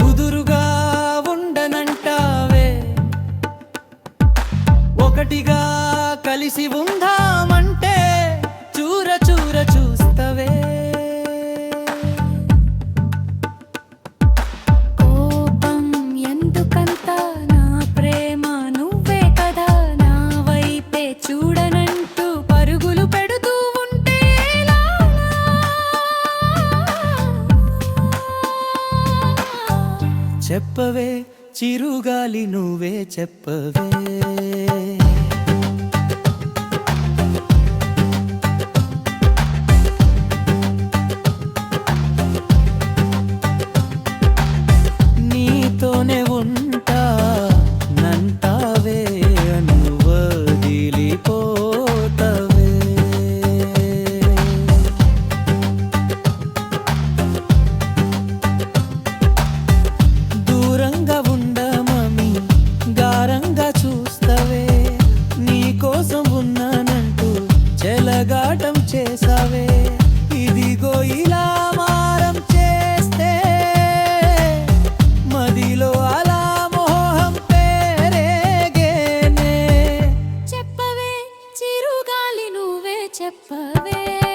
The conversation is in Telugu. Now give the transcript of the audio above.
కుదురుగా ఉండనంటావే. ఒకటిగా కలిసి ఉందామంటే చెప్పవే చిరుగాలి నువ్వే చెప్పవే. చెప్పవే.